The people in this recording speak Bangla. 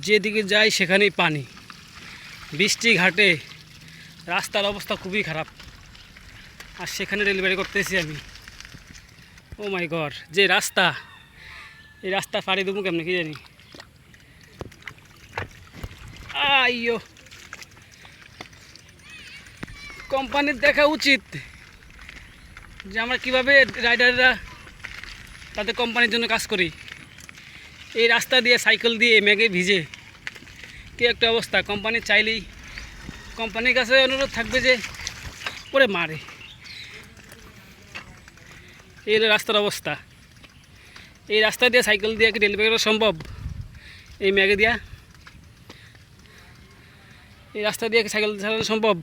যেদিকে যাই সেখানেই পানি। বৃষ্টি ঘাটে রাস্তার অবস্থা খুবই খারাপ। আর সেখানে ডেলিভারি করতেছি আমি। ও মাই গড যে রাস্তা, এই রাস্তা পাড়ি দেবো কেমন কি জানি? আইয়ো। কোম্পানির দেখা উচিত যে আমরা কীভাবে রাইডাররা তাদের কোম্পানির জন্য কাজ করি। এই রাস্তা দিয়ে, সাইকেল দিয়ে মেঘে ভিজে। কি একটা অবস্থা, কোম্পানি চাইলেই। কোম্পানির কাছে অনুরোধ থাকবে যে পরে মারে। এই রাস্তার অবস্থা। এই রাস্তা দিয়ে সাইকেল দিয়ে কি ডেলিভারি করা সম্ভব? এই ম্যাগে দিয়া। এই রাস্তা দিয়ে সাইকেল চালানো সম্ভব?